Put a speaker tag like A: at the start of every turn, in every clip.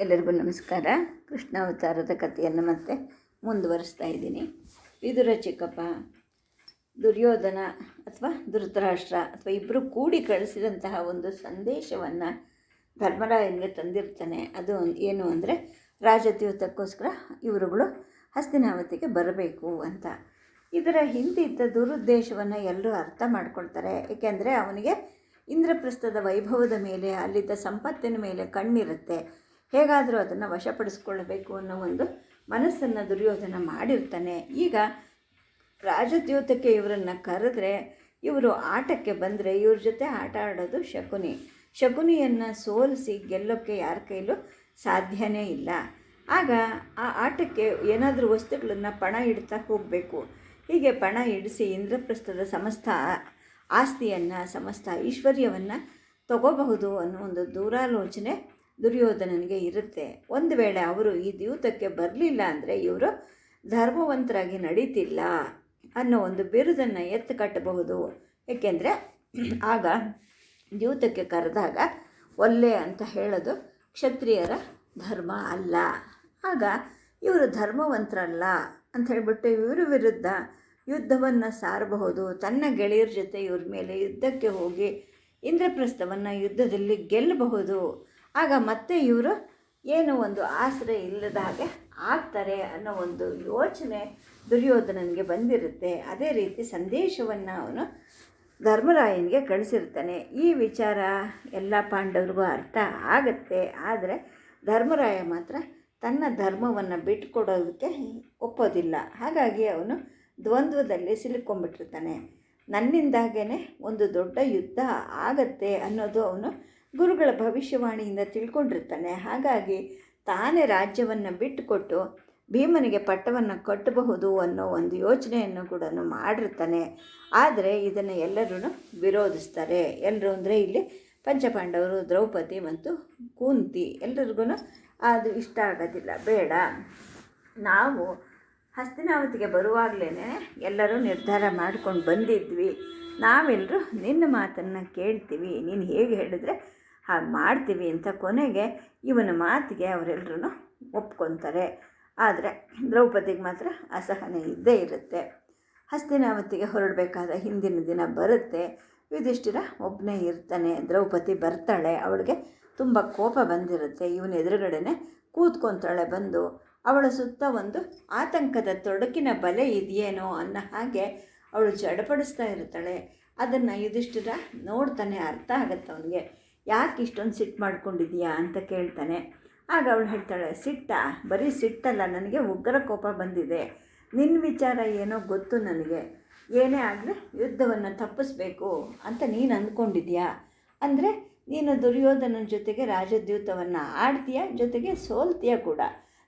A: ಎಲ್ಲರಿಗೂ ನಮಸ್ಕಾರ. ಕೃಷ್ಣ ಅವತಾರದ ಕಥೆಯನ್ನು ಮತ್ತೆ ಮುಂದುವರಿಸ್ತಾ ಇದ್ದೀನಿ. ವಿದುರ ಚಿಕ್ಕಪ್ಪ ದುರ್ಯೋಧನ ಅಥವಾ ಧೃತರಾಷ್ಟ್ರ ಅಥವಾ ಇಬ್ಬರು ಕೂಡಿ ಕಳಿಸಿದಂತಹ ಒಂದು ಸಂದೇಶವನ್ನು ಧರ್ಮರಾಯನಿಗೆ ತಂದಿರ್ತಾನೆ. ಅದು ಏನು ಅಂದರೆ, ರಾಜದ್ಯೂತಕ್ಕೋಸ್ಕರ ಇವರುಗಳು ಹಸ್ತಿನಾವತಿಗೆ ಬರಬೇಕು ಅಂತ. ಇದರ ಹಿಂದಿದ್ದ ದುರುದ್ದೇಶವನ್ನು ಎಲ್ಲರೂ ಅರ್ಥ ಮಾಡ್ಕೊಳ್ತಾರೆ. ಏಕೆಂದರೆ, ಅವನಿಗೆ ಇಂದ್ರಪ್ರಸ್ಥದ ವೈಭವದ ಮೇಲೆ, ಅಲ್ಲಿದ್ದ ಸಂಪತ್ತಿನ ಮೇಲೆ ಕಣ್ಣಿರುತ್ತೆ. ಹೇಗಾದರೂ ಅದನ್ನು ವಶಪಡಿಸ್ಕೊಳ್ಬೇಕು ಅನ್ನೋ ಒಂದು ಮನಸ್ಸನ್ನು ದುರ್ಯೋಧನ ಮಾಡಿರ್ತಾನೆ. ಈಗ ರಾಜದ್ಯೂತಕ್ಕೆ ಇವರನ್ನು ಕರೆದ್ರೆ ಇವರು ಆಟಕ್ಕೆ ಬಂದರೆ ಇವ್ರ ಜೊತೆ ಆಟ ಆಡೋದು ಶಕುನಿ. ಶಕುನಿಯನ್ನು ಸೋಲಿಸಿ ಗೆಲ್ಲೋಕ್ಕೆ ಯಾರ ಕೈಲೂ ಸಾಧ್ಯನೇ ಇಲ್ಲ. ಆಗ ಆ ಆಟಕ್ಕೆ ಏನಾದರೂ ವಸ್ತುಗಳನ್ನು ಪಣ ಇಡ್ತಾ ಹೋಗಬೇಕು. ಹೀಗೆ ಪಣ ಇಡಿಸಿ ಇಂದ್ರಪ್ರಸ್ಥದ ಸಮಸ್ತ ಆಸ್ತಿಯನ್ನು, ಸಮಸ್ತ ಐಶ್ವರ್ಯವನ್ನು ತಗೋಬಹುದು ಅನ್ನೋ ಒಂದು ದೂರಾಲೋಚನೆ ದುರ್ಯೋಧನನಿಗೆ ಇರುತ್ತೆ. ಒಂದು ವೇಳೆ ಅವರು ಈ ದ್ಯೂತಕ್ಕೆ ಬರಲಿಲ್ಲ ಅಂದರೆ ಇವರು ಧರ್ಮವಂತರಾಗಿ ನಡೀತಿಲ್ಲ ಅನ್ನೋ ಒಂದು ಬಿರುದನ್ನು ಎತ್ತು ಕಟ್ಟಬಹುದು. ಏಕೆಂದರೆ ಆಗ ದ್ಯೂತಕ್ಕೆ ಕರೆದಾಗ ಒಲ್ಲೆ ಅಂತ ಹೇಳೋದು ಕ್ಷತ್ರಿಯರ ಧರ್ಮ ಅಲ್ಲ. ಆಗ ಇವರು ಧರ್ಮವಂತರಲ್ಲ ಅಂತ ಹೇಳಿಬಿಟ್ಟು ಇವರ ವಿರುದ್ಧ ಯುದ್ಧವನ್ನು ಸಾರಬಹುದು. ತನ್ನ ಗೆಳೆಯರ ಜೊತೆ ಇವ್ರ ಮೇಲೆ ಯುದ್ಧಕ್ಕೆ ಹೋಗಿ ಇಂದ್ರಪ್ರಸ್ಥವನ್ನು ಯುದ್ಧದಲ್ಲಿ ಗೆಲ್ಲಬಹುದು. ಆಗ ಮತ್ತೆ ಇವರು ಏನು ಒಂದು ಆಸರೆ ಇಲ್ಲದ ಹಾಗೆ ಆಗ್ತಾರೆ ಅನ್ನೋ ಒಂದು ಯೋಚನೆ ದುರ್ಯೋಧನನಿಗೆ ಬಂದಿರುತ್ತೆ. ಅದೇ ರೀತಿ ಸಂದೇಶವನ್ನು ಅವನು ಧರ್ಮರಾಯನಿಗೆ ಕಳಿಸಿರ್ತಾನೆ. ಈ ವಿಚಾರ ಎಲ್ಲ ಪಾಂಡವರಿಗೂ ಅರ್ಥ ಆಗತ್ತೆ, ಆದರೆ ಧರ್ಮರಾಯ ಮಾತ್ರ ತನ್ನ ಧರ್ಮವನ್ನು ಬಿಟ್ಟುಕೊಡೋದಕ್ಕೆ ಒಪ್ಪೋದಿಲ್ಲ. ಹಾಗಾಗಿ ಅವನು ದ್ವಂದ್ವದಲ್ಲಿ ಸಿಲುಕೊಂಡ್ಬಿಟ್ಟಿರ್ತಾನೆ. ನನ್ನಿಂದಾಗೇ ಒಂದು ದೊಡ್ಡ ಯುದ್ಧ ಆಗತ್ತೆ ಅನ್ನೋದು ಅವನು ಗುರುಗಳ ಭವಿಷ್ಯವಾಣಿಯಿಂದ ತಿಳ್ಕೊಂಡಿರ್ತಾನೆ. ಹಾಗಾಗಿ ತಾನೇ ರಾಜ್ಯವನ್ನು ಬಿಟ್ಟುಕೊಟ್ಟು ಭೀಮನಿಗೆ ಪಟ್ಟವನ್ನು ಕಟ್ಟಬಹುದು ಅನ್ನೋ ಒಂದು ಯೋಚನೆಯನ್ನು ಕೂಡ ಮಾಡಿರ್ತಾನೆ. ಆದರೆ ಇದನ್ನು ಎಲ್ಲರೂ ವಿರೋಧಿಸ್ತಾರೆ. ಎಲ್ಲರೂ ಅಂದರೆ ಇಲ್ಲಿ ಪಂಚಪಾಂಡವರು, ದ್ರೌಪದಿ ಮತ್ತು ಕುಂತಿ. ಎಲ್ಲರಿಗೂ ಅದು ಇಷ್ಟ ಆಗೋದಿಲ್ಲ. ಬೇಡ. ನಾವು ಹಸ್ತಿನಾವತಿಗೆ ಬರುವಾಗಲೇ ಎಲ್ಲರೂ ನಿರ್ಧಾರ ಮಾಡ್ಕೊಂಡು ಬಂದಿದ್ವಿ. ನಾವೆಲ್ಲರೂ ನಿನ್ನ ಮಾತನ್ನು ಕೇಳ್ತೀವಿ. ನೀನು ಹೇಗೆ ಹೇಳಿದ್ರೆ ಹಾಗೆ ಮಾಡ್ತೀವಿ ಅಂತ ಕೊನೆಗೆ ಇವನ ಮಾತಿಗೆ ಅವರೆಲ್ಲರೂ ಒಪ್ಕೊತಾರೆ. ಆದರೆ ದ್ರೌಪದಿಗೆ ಮಾತ್ರ ಅಸಹನೆ ಇದ್ದೇ ಇರುತ್ತೆ. ಹಸ್ತಿನಾವತಿಗೆ ಹೊರಡಬೇಕಾದ ಹಿಂದಿನ ದಿನ ಬರುತ್ತೆ. ಯುಧಿಷ್ಠಿರ ಒಬ್ಬನೇ ಇರ್ತಾನೆ. ದ್ರೌಪದಿ ಬರ್ತಾಳೆ. ಅವಳಿಗೆ ತುಂಬ ಕೋಪ ಬಂದಿರುತ್ತೆ. ಇವನ ಎದುರುಗಡೆನೆ ಕೂತ್ಕೊತಾಳೆ ಬಂದು. ಅವಳ ಸುತ್ತ ಒಂದು ಆತಂಕದ ತೊಡಕಿನ ಬಲೆ ಇದೆಯೇನೋ ಅನ್ನೋ ಹಾಗೆ ಅವಳು ಜಡಪಡಿಸ್ತಾ ಇರ್ತಾಳೆ. ಅದನ್ನು ಯುಧಿಷ್ಠಿರ ನೋಡ್ತಾನೆ. ಅರ್ಥ ಆಗುತ್ತೆ ಅವನಿಗೆ. ಯಾಕೆ ಇಷ್ಟೊಂದು ಸಿಟ್ಟು ಮಾಡ್ಕೊಂಡಿದ್ದೀಯಾ ಅಂತ ಕೇಳ್ತಾನೆ. ಆಗ ಅವಳು ಹೇಳ್ತಾಳೆ, ಸಿಟ್ಟ, ಬರೀ ಸಿಟ್ಟಲ್ಲ, ನನಗೆ ಉಗ್ರ ಕೋಪ ಬಂದಿದೆ. ನಿನ್ನ ವಿಚಾರ ಏನೋ ಗೊತ್ತು ನನಗೆ. ಏನೇ ಆಗಲಿ ಯುದ್ಧವನ್ನು ತಪ್ಪಿಸ್ಬೇಕು ಅಂತ ನೀನು ಅಂದ್ಕೊಂಡಿದ್ಯಾ ಅಂದರೆ ನೀನು ದುರ್ಯೋಧನನ ಜೊತೆಗೆ ರಾಜದ್ಯೂತವನ್ನು ಆಡ್ತೀಯ? ಜೊತೆಗೆ ಸೋಲ್ತೀಯ ಕೂಡ?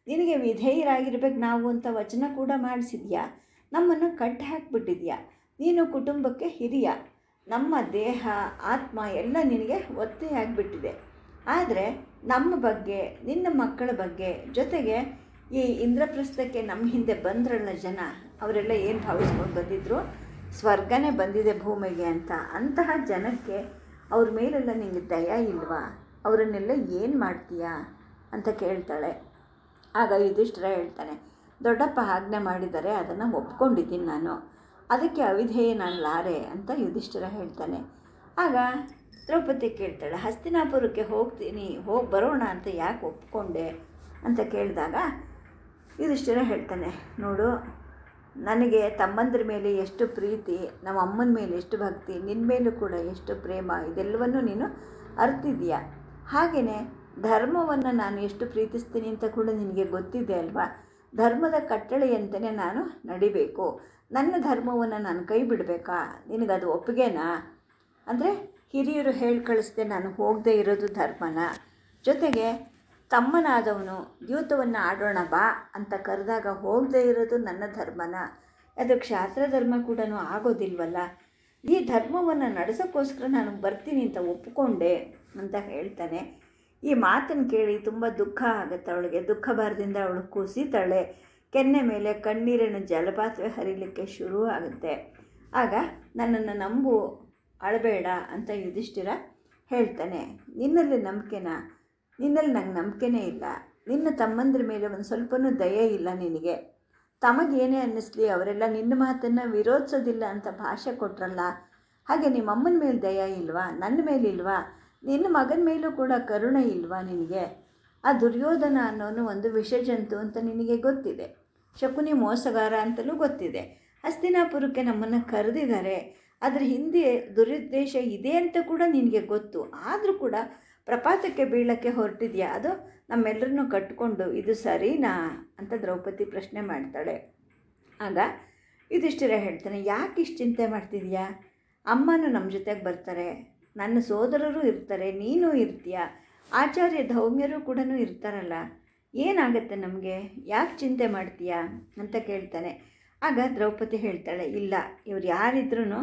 A: ನಿನಗೆ ವಿಧೇಯರಾಗಿರ್ಬೇಕು ನಾವು ಅಂತ ವಚನ ಕೂಡ ಮಾಡಿಸಿದ್ಯಾ ನಮ್ಮನ್ನು ಕಟ್ಟಿ ಹಾಕ್ಬಿಟ್ಟಿದ್ಯಾ ನೀನು ಕುಟುಂಬಕ್ಕೆ ಹಿರಿಯ. ನಮ್ಮ ದೇಹ, ಆತ್ಮ ಎಲ್ಲ ನಿನಗೆ ಒತ್ತೆಯಾಗಿಬಿಟ್ಟಿದೆ ಆದರೆ ನಮ್ಮ ಬಗ್ಗೆ, ನಿನ್ನ ಮಕ್ಕಳ ಬಗ್ಗೆ ಜೊತೆಗೆ ಈ ಇಂದ್ರಪ್ರಸ್ಥಕ್ಕೆ ನಮ್ಮ ಹಿಂದೆ ಬಂದ್ರಲ್ಲ ಜನ, ಅವರೆಲ್ಲ ಏನು ಭಾವಿಸ್ಕೊಂಡು ಬಂದಿದ್ರು? ಸ್ವರ್ಗನೇ ಬಂದಿದೆ ಭೂಮಿಗೆ ಅಂತ. ಅಂತಹ ಜನಕ್ಕೆ ಅವ್ರ ಮೇಲೆಲ್ಲ ನಿನಗೆ ದಯ ಇಲ್ವಾ? ಅವರನ್ನೆಲ್ಲ ಏನು ಮಾಡ್ತೀಯಾ ಅಂತ ಕೇಳ್ತಾಳೆ. ಆಗ ಯುಧಿಷ್ಠಿರ ಹೇಳ್ತಾನೆ, ದೊಡ್ಡಪ್ಪ ಆಜ್ಞೆ ಮಾಡಿದರೆ ಅದನ್ನು ಒಪ್ಕೊಂಡಿದ್ದೀನಿ ನಾನು. ಅದಕ್ಕೆ ಅವಿಧೇಯ ನಾನು ಲಾರೆ ಅಂತ ಯುಧಿಷ್ಠಿರ ಹೇಳ್ತಾನೆ. ಆಗ ದ್ರೌಪದಿ ಕೇಳ್ತಾಳೆ, ಹಸ್ತಿನಾಪುರಕ್ಕೆ ಹೋಗ್ತೀನಿ, ಹೋಗಿ ಬರೋಣ ಅಂತ ಯಾಕೆ ಒಪ್ಕೊಂಡೆ ಅಂತ ಕೇಳಿದಾಗ ಯುಧಿಷ್ಠಿರ ಹೇಳ್ತಾನೆ, ನೋಡು, ನನಗೆ ತಮ್ಮಂದ್ರ ಮೇಲೆ ಎಷ್ಟು ಪ್ರೀತಿ, ನಮ್ಮ ಅಮ್ಮನ ಮೇಲೆ ಎಷ್ಟು ಭಕ್ತಿ, ನಿನ್ನ ಮೇಲೂ ಕೂಡ ಎಷ್ಟು ಪ್ರೇಮ, ಇದೆಲ್ಲವನ್ನೂ ನೀನು ಅರ್ತಿದೀಯ ಹಾಗೆಯೇ ಧರ್ಮವನ್ನು ನಾನು ಎಷ್ಟು ಪ್ರೀತಿಸ್ತೀನಿ ಅಂತ ಕೂಡ ನಿನಗೆ ಗೊತ್ತಿದೆ ಅಲ್ವಾ? ಧರ್ಮದ ಕಟ್ಟಳೆಯಂತೆಯೇ ನಾನು ನಡಿಬೇಕು. ನನ್ನ ಧರ್ಮವನ್ನು ನಾನು ಕೈ ಬಿಡಬೇಕಾ? ನಿನಗದು ಒಪ್ಪಿಗೆನಾ? ಅಂದರೆ ಹಿರಿಯರು ಹೇಳಿ ಕಳಿಸ್ದೆ ನಾನು ಹೋಗದೇ ಇರೋದು ಧರ್ಮನ. ಜೊತೆಗೆ ತಮ್ಮನಾದವನು ದ್ಯೂತವನ್ನು ಆಡೋಣ ಬಾ ಅಂತ ಕರೆದಾಗ ಹೋಗದೆ ಇರೋದು ನನ್ನ ಧರ್ಮನ. ಅದು ಕ್ಷಾತ್ರ ಧರ್ಮ ಕೂಡ ಆಗೋದಿಲ್ವಲ್ಲ? ಈ ಧರ್ಮವನ್ನು ನಡೆಸೋಕ್ಕೋಸ್ಕರ ನಾನು ಬರ್ತೀನಿ ಅಂತ ಒಪ್ಪಿಕೊಂಡೆ ಅಂತ ಹೇಳ್ತಾನೆ. ಈ ಮಾತನ್ನು ಕೇಳಿ ತುಂಬ ದುಃಖ ಆಗುತ್ತೆ ಅವಳಿಗೆ. ದುಃಖ ಬಾರದಿಂದ ಅವಳು ಕುಸಿತಾಳೆ. ಕೆನ್ನೆ ಮೇಲೆ ಕಣ್ಣೀರಿನ ಜಲಪಾತವೇ ಹರಿಲಿಕ್ಕೆ ಶುರು ಆಗುತ್ತೆ. ಆಗ, ನನ್ನನ್ನು ನಂಬು, ಅಳಬೇಡ ಅಂತ ಯುಧಿಷ್ಠಿರ ಹೇಳ್ತಾನೆ. ನಿನ್ನಲ್ಲಿ ನಂಬಿಕೆನ? ನಿನ್ನಲ್ಲಿ ನಂಗೆ ನಂಬಿಕೆನೇ ಇಲ್ಲ. ನಿನ್ನ ತಮ್ಮಂದ್ರ ಮೇಲೆ ಒಂದು ಸ್ವಲ್ಪನೂ ದಯೆ ಇಲ್ಲ ನಿನಗೆ. ತಮಗೇನೇ ಅನ್ನಿಸ್ಲಿ, ಅವರೆಲ್ಲ ನಿನ್ನ ಮಾತನ್ನು ವಿರೋಧಿಸೋದಿಲ್ಲ ಅಂತ ಭಾಷೆ ಕೊಟ್ರಲ್ಲ. ಹಾಗೆ ನಿಮ್ಮ ಅಮ್ಮನ ಮೇಲೆ ದಯ ಇಲ್ವಾ? ನನ್ನ ಮೇಲೆ ಇಲ್ವಾ? ನಿನ್ನ ಮಗನ ಮೇಲೂ ಕೂಡ ಕರುಣೆ ಇಲ್ವಾ ನಿನಗೆ? ಆ ದುರ್ಯೋಧನ ಅನ್ನೋನು ಒಂದು ವಿಷಜಂತು ಅಂತ ನಿನಗೆ ಗೊತ್ತಿದೆ. ಶಕುನಿ ಮೋಸಗಾರ ಅಂತಲೂ ಗೊತ್ತಿದೆ. ಹಸ್ತಿನಾಪುರಕ್ಕೆ ನಮ್ಮನ್ನು ಕರೆದಿದ್ದಾರೆ. ಅದರ ಹಿಂದೆ ದುರುದ್ದೇಶ ಇದೆ ಅಂತ ಕೂಡ ನಿನಗೆ ಗೊತ್ತು. ಆದರೂ ಕೂಡ ಪ್ರಪಾತಕ್ಕೆ ಬೀಳಕ್ಕೆ ಹೊರಟಿದೆಯಾ? ಅದು ನಮ್ಮೆಲ್ಲರನ್ನೂ ಕಟ್ಕೊಂಡು ಇದು ಸರಿನಾ? ಅಂತ ದ್ರೌಪದಿ ಪ್ರಶ್ನೆ ಮಾಡ್ತಾಳೆ. ಆಗ ಯುಧಿಷ್ಠಿರ ಹೇಳ್ತಾನೆ, ಯಾಕೆ ಇಷ್ಟು ಚಿಂತೆ ಮಾಡ್ತಿದ್ಯಾ? ಅಮ್ಮನೂ ನಮ್ಮ ಜೊತೆಗೆ ಬರ್ತಾರೆ. ನನ್ನ ಸೋದರರು ಇರ್ತಾರೆ, ನೀನು ಇರ್ತೀಯ. ಆಚಾರ್ಯ ಧೌಮ್ಯರು ಕೂಡ ಇರ್ತಾರಲ್ಲ, ಏನಾಗತ್ತೆ ನಮಗೆ? ಯಾಕೆ ಚಿಂತೆ ಮಾಡ್ತೀಯಾ? ಅಂತ ಕೇಳ್ತಾನೆ. ಆಗ ದ್ರೌಪದಿ ಹೇಳ್ತಾಳೆ, ಇಲ್ಲ, ಇವ್ರು ಯಾರಿದ್ರೂ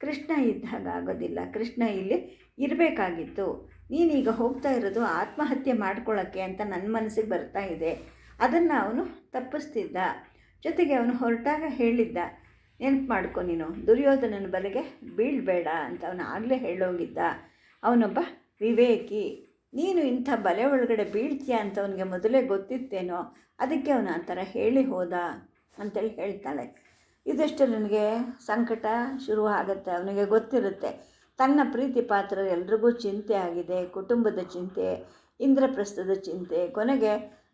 A: ಕೃಷ್ಣ ಇದ್ದಾಗ ಆಗೋದಿಲ್ಲ. ಕೃಷ್ಣ ಇಲ್ಲಿ ಇರಬೇಕಾಗಿತ್ತು. ನೀನೀಗ ಹೋಗ್ತಾ ಇರೋದು ಆತ್ಮಹತ್ಯೆ ಮಾಡ್ಕೊಳ್ಳೋಕ್ಕೆ ಅಂತ ನನ್ನ ಮನಸ್ಸಿಗೆ ಬರ್ತಾ ಇದೆ. ಅದನ್ನು ಅವನು ತಪ್ಪಿಸ್ತಿದ್ದ. ಜೊತೆಗೆ ಅವನು ಹೊರಟಾಗ ಹೇಳಿದ್ದ ನೆನಪು ಮಾಡ್ಕೊ ನೀನು. ದುರ್ಯೋಧನನ ಬಲೆಗೆ ಬೀಳಬೇಡ ಅಂತ ಅವನು ಆಗಲೇ ಹೇಳೋಗಿದ್ದ. ಅವನೊಬ್ಬ ವಿವೇಕಿ, ನೀನು ಇಂಥ ಬಲೆ ಒಳಗಡೆ ಬೀಳ್ತೀಯ ಅಂತ ಅವನಿಗೆ ಮೊದಲೇ ಗೊತ್ತಿತ್ತೇನೋ, ಅದಕ್ಕೆ ಅವನು ಆ ಥರ ಹೇಳಿ ಹೋದ ಅಂತೇಳಿ ಹೇಳ್ತಾಳೆ. ಇದಷ್ಟು ನನಗೆ ಸಂಕಟ ಶುರು ಆಗುತ್ತೆ ಅವನಿಗೆ ಗೊತ್ತಿರುತ್ತೆ. ತನ್ನ ಪ್ರೀತಿ ಪಾತ್ರ ಎಲ್ರಿಗೂ ಚಿಂತೆ ಆಗಿದೆ, ಕುಟುಂಬದ ಚಿಂತೆ, ಇಂದ್ರಪ್ರಸ್ಥದ ಚಿಂತೆ, ಕೊನೆಗೆ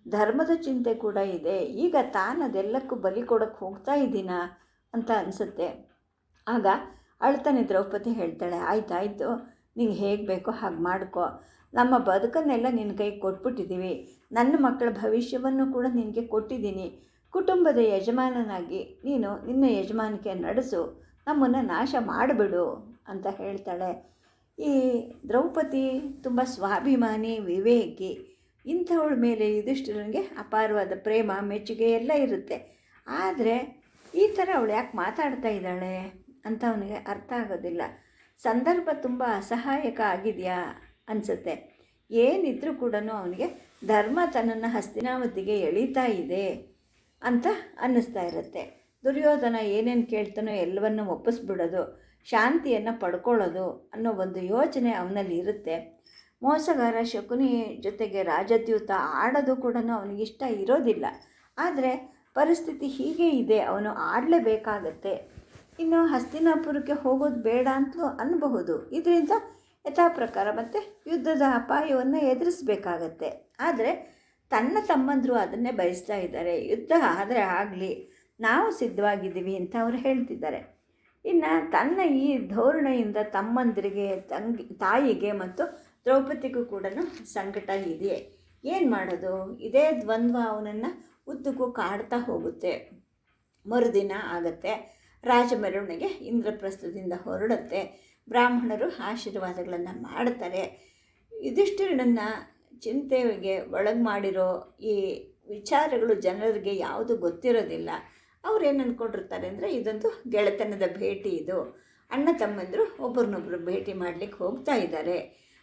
A: ಧರ್ಮದ ಚಿಂತೆ ಕೂಡ ಇದೆ. ಈಗ ತಾನು ಅದೆಲ್ಲಕ್ಕೂ ಬಲಿ ಕೊಡೋಕ್ಕೆ ಹೋಗ್ತಾ ಇದ್ದೀನ? ಅಂತ ಅನಿಸುತ್ತೆ. ಆಗ ಅಳ್ತಾನೆ ದ್ರೌಪದಿ ಹೇಳ್ತಾಳೆ, ಆಯ್ತು, ಆಯಿತು ನಿಂಗೆ ಹೇಗೆ ಬೇಕೋ ಹಾಗೆ ಮಾಡ್ಕೊ. ನಮ್ಮ ಬದುಕನ್ನೆಲ್ಲ ನಿನ್ನ ಕೈಗೆ ಕೊಟ್ಬಿಟ್ಟಿದ್ದೀವಿ ನನ್ನ ಮಕ್ಕಳ ಭವಿಷ್ಯವನ್ನು ಕೂಡ ನಿನಗೆ ಕೊಟ್ಟಿದ್ದೀನಿ. ಕುಟುಂಬದ ಯಜಮಾನನಾಗಿ ನೀನು ನಿನ್ನ ಯಜಮಾನಿಕೆ ನಡೆಸು. ನಮ್ಮನ್ನು ನಾಶ ಮಾಡಿಬಿಡು ಅಂತ ಹೇಳ್ತಾಳೆ. ಈ ದ್ರೌಪದಿ ತುಂಬ ಸ್ವಾಭಿಮಾನಿ, ವಿವೇಕಿ, ಇಂಥವಳ ಮೇಲೆ ಯುಧಿಷ್ಠಿರನಿಗೆ ಅಪಾರವಾದ ಪ್ರೇಮ, ಮೆಚ್ಚುಗೆ ಎಲ್ಲ ಇರುತ್ತೆ. ಆದರೆ ಈ ಥರ ಅವಳು ಯಾಕೆ ಮಾತಾಡ್ತಾ ಇದ್ದಾಳೆ ಅಂತ ಅವನಿಗೆ ಅರ್ಥ ಆಗೋದಿಲ್ಲ. ಸಂದರ್ಭ ತುಂಬ ಅಸಹಾಯಕ ಆಗಿದೆಯಾ ಅನಿಸುತ್ತೆ. ಏನಿದ್ರೂ ಕೂಡ ಅವನಿಗೆ ಧರ್ಮ ತನ್ನನ್ನು ಹಸ್ತಿನಾವತಿಗೆ ಎಳೀತಾ ಇದೆ ಅಂತ ಅನ್ನಿಸ್ತಾ ಇರುತ್ತೆ. ದುರ್ಯೋಧನ ಏನೇನು ಕೇಳ್ತಾನೋ ಎಲ್ಲವನ್ನು ಒಪ್ಪಿಸ್ಬಿಡೋದು, ಶಾಂತಿಯನ್ನು ಪಡ್ಕೊಳ್ಳೋದು ಅನ್ನೋ ಒಂದು ಯೋಚನೆ ಅವನಲ್ಲಿ ಇರುತ್ತೆ. ಮೋಸಗಾರ ಶಕುನಿ ಜೊತೆಗೆ ರಾಜದ್ಯೂತ ಆಡೋದು ಕೂಡ ಅವನಿಗಿಷ್ಟ ಇರೋದಿಲ್ಲ. ಆದರೆ ಪರಿಸ್ಥಿತಿ ಹೀಗೆ ಇದೆ, ಅವನು ಆಡಲೇಬೇಕಾಗತ್ತೆ. ಇನ್ನು ಹಸ್ತಿನಾಪುರಕ್ಕೆ ಹೋಗೋದು ಬೇಡ ಅಂತಲೂ ಅನ್ನಬಹುದು ಇದರಿಂದ ಯಥಾ ಪ್ರಕಾರ ಮತ್ತು ಯುದ್ಧದ ಅಪಾಯವನ್ನು ಎದುರಿಸಬೇಕಾಗತ್ತೆ. ಆದರೆ ತನ್ನ ತಮ್ಮಂದರು ಅದನ್ನೇ ಬಯಸ್ತಾ ಇದ್ದಾರೆ. ಯುದ್ಧ ಆದರೆ ಆಗಲಿ, ನಾವು ಸಿದ್ಧವಾಗಿದ್ದೀವಿ ಅಂತ ಅವರು ಹೇಳ್ತಿದ್ದಾರೆ. ಇನ್ನು ತನ್ನ ಈ ಧೋರಣೆಯಿಂದ ತಮ್ಮಂದರಿಗೆ, ತಂಗಿ, ತಾಯಿಗೆ ಮತ್ತು ದ್ರೌಪದಿಗೂ ಕೂಡ ಸಂಕಟ ಇದೆಯೇ ಏನು ಮಾಡೋದು? ಇದೇ ದ್ವಂದ್ವ ಅವನನ್ನು ಉದ್ದಕ್ಕೂ ಕಾಡ್ತಾ ಹೋಗುತ್ತೆ. ಮರುದಿನ ಆಗತ್ತೆ. ರಾಜ ಮೆರವಣಿಗೆ ಇಂದ್ರಪ್ರಸ್ಥದಿಂದ ಹೊರಡುತ್ತೆ. ಬ್ರಾಹ್ಮಣರು ಆಶೀರ್ವಾದಗಳನ್ನು ಮಾಡ್ತಾರೆ. ಯುಧಿಷ್ಠಿರನನ್ನು ಚಿಂತೆಗೆ ಒಳಗೆ ಮಾಡಿರೋ ಈ ವಿಚಾರಗಳು ಜನರಿಗೆ ಯಾವುದು ಗೊತ್ತಿರೋದಿಲ್ಲ. ಅವ್ರು ಏನು ಅಂದ್ಕೊಂಡಿರ್ತಾರೆ ಅಂದರೆ ಇದೊಂದು ಗೆಳೆತನದ ಭೇಟಿ ಇದು. ಅಣ್ಣ ತಮ್ಮಂದರು ಒಬ್ಬರನ್ನೊಬ್ಬರು ಭೇಟಿ ಮಾಡಲಿಕ್ಕೆ ಹೋಗ್ತಾ ಇದ್ದಾರೆ.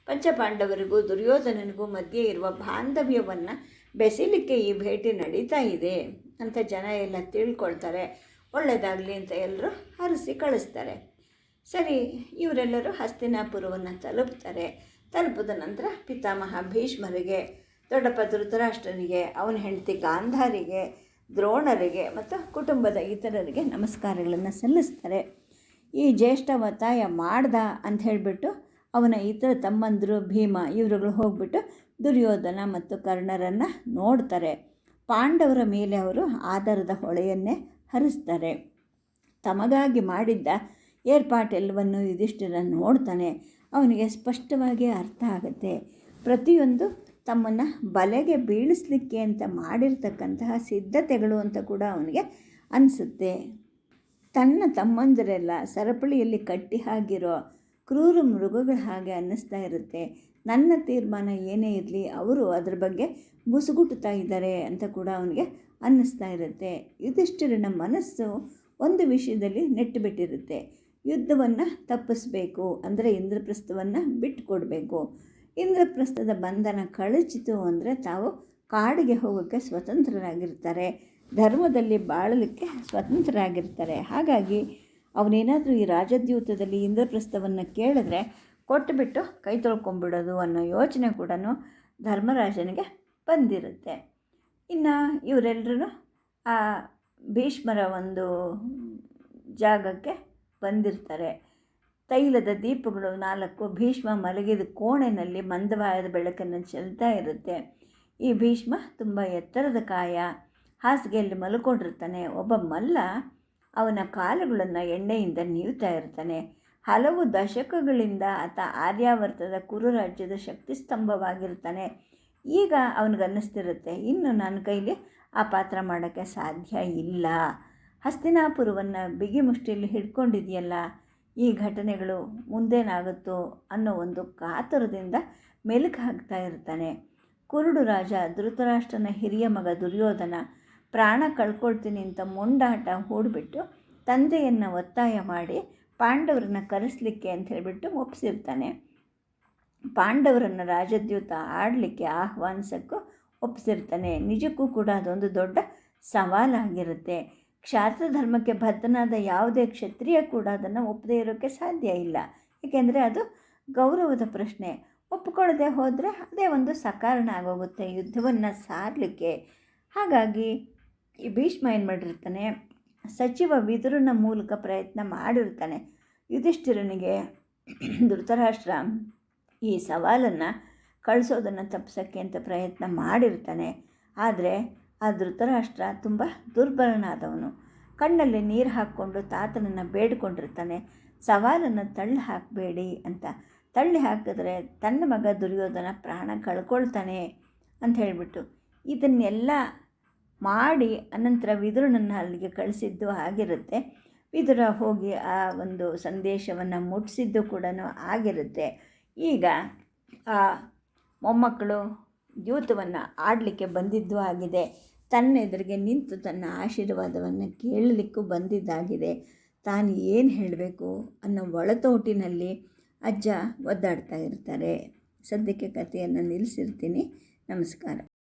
A: ಪಂಚಪಾಂಡವರಿಗೂ ದುರ್ಯೋಧನನಿಗೂ ಮಧ್ಯೆ ಇರುವ ಬಾಂಧವ್ಯವನ್ನು ಬೆಸಿಲಿಕ್ಕೆ ಈ ಭೇಟಿ ನಡೀತಾ ಇದೆ ಅಂತ ಜನ ಎಲ್ಲ ತಿಳ್ಕೊಳ್ತಾರೆ. ಒಳ್ಳೆಯದಾಗಲಿ ಅಂತ ಎಲ್ಲರೂ ಹರಿಸಿ ಕಳಿಸ್ತಾರೆ. ಸರಿ, ಇವರೆಲ್ಲರೂ ಹಸ್ತಿನಾಪುರವನ್ನು ತಲುಪ್ತಾರೆ. ತಲುಪಿದ ನಂತರ ಪಿತಾಮಹ ಭೀಷ್ಮರಿಗೆ, ದೊಡ್ಡಪ್ಪ ಧೃತರಾಷ್ಟ್ರನಿಗೆ, ಅವನ ಹೆಂಡತಿ ಗಾಂಧಾರಿಗೆ, ದ್ರೋಣರಿಗೆ ಮತ್ತು ಕುಟುಂಬದ ಇತರರಿಗೆ ನಮಸ್ಕಾರಗಳನ್ನು ಸಲ್ಲಿಸ್ತಾರೆ. ಈ ಜ್ಯೇಷ್ಠ ಒತ್ತಾಯ ಮಾಡ್ದ ಅಂತ ಹೇಳಿಬಿಟ್ಟು ಅವನ ಇತರ ತಮ್ಮಂದರು ಭೀಮ ಇವರುಗಳು ಹೋಗ್ಬಿಟ್ಟು ದುರ್ಯೋಧನ ಮತ್ತು ಕರ್ಣರನ್ನು ನೋಡ್ತಾರೆ. ಪಾಂಡವರ ಮೇಲೆ ಅವರು ಆಧಾರದ ಹೊಳೆಯನ್ನೇ ಹರಿಸ್ತಾರೆ. ತಮಗಾಗಿ ಮಾಡಿದ್ದ ಏರ್ಪಾಟೆಲ್ಲವನ್ನು ಯುಧಿಷ್ಠಿರ ನೋಡ್ತಾನೆ. ಅವನಿಗೆ ಸ್ಪಷ್ಟವಾಗಿ ಅರ್ಥ ಆಗುತ್ತೆ. ಪ್ರತಿಯೊಂದು ತಮ್ಮನ್ನು ಬಲೆಗೆ ಬೀಳಿಸ್ಲಿಕ್ಕೆ ಅಂತ ಮಾಡಿರ್ತಕ್ಕಂತಹ ಸಿದ್ಧತೆಗಳು ಅಂತ ಕೂಡ ಅವನಿಗೆ ಅನಿಸುತ್ತೆ. ತನ್ನ ತಮ್ಮಂದರೆಲ್ಲ ಸರಪಳಿಯಲ್ಲಿ ಕಟ್ಟಿ ಹಾಗಿರೋ ಕ್ರೂರ ಮೃಗಗಳ ಹಾಗೆ ಅನ್ನಿಸ್ತಾ ಇರುತ್ತೆ. ನನ್ನ ತೀರ್ಮಾನ ಏನೇ ಇರಲಿ, ಅವರು ಅದ್ರ ಬಗ್ಗೆ ಮುಸುಗುಟ್ಟುತ್ತಾ ಇದ್ದಾರೆ ಅಂತ ಕೂಡ ಅವನಿಗೆ ಅನ್ನಿಸ್ತಾ ಇರುತ್ತೆ. ಯುಧಿಷ್ಠಿರನ ಮನಸ್ಸು ಒಂದು ವಿಷಯದಲ್ಲಿ ನೆಟ್ಟುಬಿಟ್ಟಿರುತ್ತೆ. ಯುದ್ಧವನ್ನು ತಪ್ಪಿಸ್ಬೇಕು, ಅಂದರೆ ಇಂದ್ರಪ್ರಸ್ಥವನ್ನು ಬಿಟ್ಟುಕೊಡ್ಬೇಕು. ಇಂದ್ರಪ್ರಸ್ಥದ ಬಂಧನ ಕಳಚಿತು ಅಂದರೆ ತಾವು ಕಾಡಿಗೆ ಹೋಗೋಕ್ಕೆ ಸ್ವತಂತ್ರರಾಗಿರ್ತಾರೆ. ಧರ್ಮದಲ್ಲಿ ಬಾಳಲಿಕ್ಕೆ ಸ್ವತಂತ್ರರಾಗಿರ್ತಾರೆ. ಹಾಗಾಗಿ ಅವನೇನಾದರೂ ಈ ರಾಜದ್ಯೂತದಲ್ಲಿ ಇಂದ್ರಪ್ರಸ್ಥವನ್ನು ಕೇಳಿದ್ರೆ ಕೊಟ್ಟುಬಿಟ್ಟು ಕೈ ತೊಳ್ಕೊಂಬಿಡೋದು ಅನ್ನೋ ಯೋಚನೆ ಕೂಡ ಧರ್ಮರಾಜನಿಗೆ ಬಂದಿರುತ್ತೆ. ಇನ್ನು ಇವರೆಲ್ಲರೂ ಆ ಭೀಷ್ಮರ ಒಂದು ಜಾಗಕ್ಕೆ ಬಂದಿರ್ತಾರೆ. ತೈಲದ ದೀಪಗಳು ನಾಲ್ಕು, ಭೀಷ್ಮ ಮಲಗಿದ ಕೋಣೆಯಲ್ಲಿ ಮಂದವಾದ ಬೆಳಕನ್ನು ಚೆಲ್ತಾ ಇರುತ್ತೆ. ಈ ಭೀಷ್ಮ ತುಂಬ ಎತ್ತರದ ಕಾಯ, ಹಾಸಿಗೆಯಲ್ಲಿ ಮಲ್ಕೊಂಡಿರ್ತಾನೆ. ಒಬ್ಬ ಮಲ್ಲ ಅವನ ಕಾಲುಗಳನ್ನು ಎಣ್ಣೆಯಿಂದ ನೀವ್ತಾ ಇರ್ತಾನೆ ಹಲವು ದಶಕಗಳಿಂದ ಆತ ಆರ್ಯಾವರ್ತದ ಕುರು ರಾಜ್ಯದ ಶಕ್ತಿ ಸ್ತಂಭವಾಗಿರ್ತಾನೆ ಈಗ ಅವನಿಗನ್ನಿಸ್ತಿರುತ್ತೆ, ಇನ್ನು ನನ್ನ ಕೈಲಿ ಆ ಪಾತ್ರ ಮಾಡೋಕ್ಕೆ ಸಾಧ್ಯ ಇಲ್ಲ. ಹಸ್ತಿನಾಪುರವನ್ನು ಬಿಗಿ ಮುಷ್ಟಿಯಲ್ಲಿ ಹಿಡ್ಕೊಂಡಿದೆಯಲ್ಲ ಈ ಘಟನೆಗಳು ಮುಂದೇನಾಗುತ್ತೋ ಅನ್ನೋ ಒಂದು ಕಾತುರದಿಂದ ಮೆಲುಕು ಹಾಕ್ತಾ ಇರ್ತಾನೆ. ಕುರುಡು ರಾಜ ಧೃತರಾಷ್ಟ್ರನ ಹಿರಿಯ ಮಗ ದುರ್ಯೋಧನ ಪ್ರಾಣ ಕಳ್ಕೊಳ್ತೀನಿ ಅಂತ ಮೊಂಡಾಟ ಹೂಡಿಬಿಟ್ಟು ತಂದೆಯನ್ನು ಒತ್ತಾಯ ಮಾಡಿ ಪಾಂಡವರನ್ನ ಕರೆಸಲಿಕ್ಕೆ ಅಂತ ಹೇಳಿಬಿಟ್ಟು ಒಪ್ಪಿಸಿರ್ತಾನೆ ಪಾಂಡವರನ್ನು ರಾಜದ್ಯೂತ ಆಡಲಿಕ್ಕೆ ಆಹ್ವಾನಿಸಕ್ಕೂ ಒಪ್ಪಿಸಿರ್ತಾನೆ ನಿಜಕ್ಕೂ ಕೂಡ ಅದೊಂದು ದೊಡ್ಡ ಸವಾಲಾಗಿರುತ್ತೆ. ಕ್ಷಾತ್ರ ಧರ್ಮಕ್ಕೆ ಬದ್ಧನಾದ ಯಾವುದೇ ಕ್ಷತ್ರಿಯ ಕೂಡ ಅದನ್ನು ಒಪ್ಪದೇ ಇರೋಕ್ಕೆ ಸಾಧ್ಯ ಇಲ್ಲ. ಏಕೆಂದರೆ ಅದು ಗೌರವದ ಪ್ರಶ್ನೆ. ಒಪ್ಪಿಕೊಳ್ಳದೆ ಹೋದರೆ ಅದೇ ಒಂದು ಸಕಾರಣ ಆಗೋಗುತ್ತೆ ಯುದ್ಧವನ್ನು ಸಾರಲಿಕ್ಕೆ. ಹಾಗಾಗಿ ಈ ಭೀಷ್ಮ ಏನು ಮಾಡಿರ್ತಾನೆ, ಸಚಿವ ವಿದುರನ ಮೂಲಕ ಪ್ರಯತ್ನ ಮಾಡಿರ್ತಾನೆ. ಯುಧಿಷ್ಠಿರನಿಗೆ ಧೃತರಾಷ್ಟ್ರ ಈ ಸವಾಲನ್ನು ಕಳಿಸೋದನ್ನು ತಪ್ಪಿಸೋಕ್ಕೆ ಅಂತ ಪ್ರಯತ್ನ ಮಾಡಿರ್ತಾನೆ. ಆದರೆ ಆ ಧೃತರಾಷ್ಟ್ರ ತುಂಬ ದುರ್ಬಲನಾದವನು. ಕಣ್ಣಲ್ಲಿ ನೀರು ಹಾಕ್ಕೊಂಡು ತಾತನನ್ನು ಬೇಡ್ಕೊಂಡಿರ್ತಾನೆ. ಸವಾಲನ್ನು ತಳ್ಳಿ ಹಾಕಬೇಡಿ ಅಂತ. ತಳ್ಳಿ ಹಾಕಿದ್ರೆ ತನ್ನ ಮಗ ದುರ್ಯೋಧನ ಪ್ರಾಣ ಕಳ್ಕೊಳ್ತಾನೆ ಅಂತ ಹೇಳಿಬಿಟ್ಟು ಇದನ್ನೆಲ್ಲ ಮಾಡಿ ಅನಂತರ ವಿದುರನನ್ನು ಅಲ್ಲಿಗೆ ಕಳಿಸಿದ್ದು ಆಗಿರುತ್ತೆ ವಿದುರ ಹೋಗಿ ಆ ಒಂದು ಸಂದೇಶವನ್ನು ಮುಟ್ಟಿಸಿದ್ದು ಕೂಡ ಆಗಿರುತ್ತೆ. ಈಗ ಆ ಮೊಮ್ಮಕ್ಕಳು ದ್ಯೂತವನ್ನು ಆಡಲಿಕ್ಕೆ ಬಂದಿದ್ದು ಆಗಿದೆ. ತನ್ನ ಎದುರಿಗೆ ನಿಂತು ತನ್ನ ಆಶೀರ್ವಾದವನ್ನು ಕೇಳಲಿಕ್ಕೂ ಬಂದಿದ್ದಾಗಿದೆ. ತಾನು ಏನು ಹೇಳಬೇಕು ಅನ್ನೋ ಒಳತೋಟಿನಲ್ಲಿ ಅಜ್ಜ ಒದ್ದಾಡ್ತಾ ಇರ್ತಾರೆ. ಸದ್ಯಕ್ಕೆ ಕಥೆಯನ್ನು ನಿಲ್ಲಿಸಿರ್ತೀನಿ ನಮಸ್ಕಾರ.